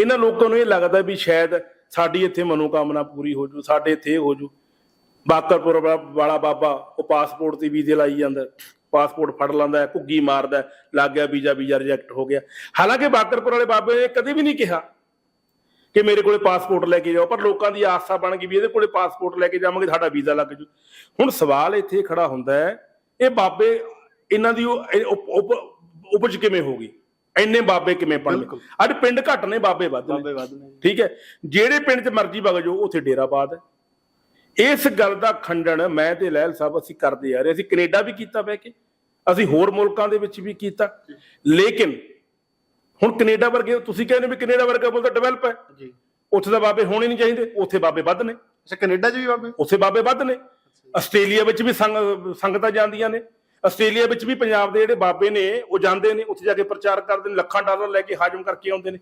ਇਹਨਾਂ ਲੋਕਾਂ ਨੂੰ ਇਹ ਲੱਗਦਾ ਵੀ ਸ਼ਾਇਦ ਸਾਡੀ ਇੱਥੇ ਮਨੋਕਾਮਨਾ ਪੂਰੀ ਹੋ ਜੂ, ਸਾਡੇ ਇੱਥੇ ਇਹ ਹੋ ਜੂ। ਬਾਕਰਪੁਰ ਵਾਲਾ ਬਾਬਾ, ਉਹ ਪਾਸਪੋਰਟ ਤੇ ਵੀਜ਼ੇ ਲਾਈ ਜਾਂਦਾ, ਪਾਸਪੋਰਟ ਫੜ ਲੈਂਦਾ, ਘੁੱਗੀ ਮਾਰਦਾ, ਲੱਗ ਗਿਆ ਵੀਜ਼ਾ ਵੀਜ਼ਾ ਰਿਜੈਕਟ ਹੋ ਗਿਆ। ਹਾਲਾਂਕਿ ਬਾਕਰਪੁਰ ਵਾਲੇ ਬਾਬੇ ਨੇ ਕਦੇ ਵੀ ਨਹੀਂ ਕਿਹਾ ਕਿ ਮੇਰੇ ਕੋਲੇ ਪਾਸਪੋਰਟ ਲੈ ਕੇ ਜਾਓ, ਪਰ ਲੋਕਾਂ ਦੀ ਆਸਾ ਬਣ ਗਈ ਵੀ ਇਹਦੇ ਕੋਲੇ ਪਾਸਪੋਰਟ ਲੈ ਕੇ ਜਾਵਾਂਗੇ, ਸਾਡਾ ਵੀਜ਼ਾ ਲੱਗ ਜੂ। ਹੁਣ ਸਵਾਲ ਇੱਥੇ ਖੜਾ ਹੁੰਦਾ ਹੈ, ਇਹ ਬਾਬੇ, ਇਹਨਾਂ ਦੀ ਉਪਜ ਕਿਵੇਂ ਹੋ ਗਈ? ਇੰਨੇ ਬਾਬੇ ਕਿਵੇਂ ਬਣ। ਗਏ ਅੱਜ ਪਿੰਡ ਘੱਟ ਨੇ ਬਾਬੇ ਵੱਧ ਨੇ। ਠੀਕ ਹੈ? ਜਿਹੜੇ ਪਿੰਡ 'ਚ ਮਰਜ਼ੀ ਵਗ ਜਾਓ ਉੱਥੇ ਡੇਰਾਬਾਦ ਹੈ। ਇਸ ਗੱਲ ਦਾ ਖੰਡਨ ਮੈਂ ਤੇ ਲਹਿਲ ਸਾਹਿਬ ਅਸੀਂ ਕਰਦੇ ਆ ਰਹੇ ਅਸੀਂ ਕੈਨੇਡਾ ਵੀ ਕੀਤਾ ਬਹਿ ਕੇ। ਅਸੀਂ ਹੋਰ ਮੁਲਕਾਂ ਦੇ ਵਿੱਚ ਵੀ ਕੀਤਾ। ਲੇਕਿਨ ਹੁਣ ਕੈਨੇਡਾ ਵਰਗੇ ਤੁਸੀਂ ਕਹਿੰਦੇ ਵੀ ਕੈਨੇਡਾ ਵਰਗਾ ਮੁਲਕ ਡਿਵੈਲਪ ਹੈ। ਜੀ। ਉੱਥੇ ਤਾਂ ਬਾਬੇ ਹੋਣੇ ਨਹੀਂ ਚਾਹੀਦੇ। ਉੱਥੇ ਬਾਬੇ ਵੱਧ ਨੇ। ਅੱਛਾ ਕੈਨੇਡਾ 'ਚ ਵੀ ਬਾਬੇ? ਉੱਥੇ ਬਾਬੇ ਵੱਧ ਨੇ। ਆਸਟ੍ਰੇਲੀਆ ਵਿੱਚ ਵੀ ਸੰਗ ਸੰਗਤਾਂ ਜਾਂਦੀਆਂ ਨੇ। ਆਸਟ੍ਰੇਲੀਆ ਵਿੱਚ ਵੀ ਪੰਜਾਬ ਦੇ ਜਿਹੜੇ ਬਾਬੇ ਨੇ, ਉਹ ਜਾਂਦੇ ਨੇ, ਉੱਥੇ ਜਾ ਕੇ ਪ੍ਰਚਾਰ ਕਰਦੇ ਨੇ, ਲੱਖਾਂ ਡਾਲਰ ਲੈ ਕੇ ਹਾਜਮ ਕਰਕੇ ਆਉਂਦੇ ਨੇ।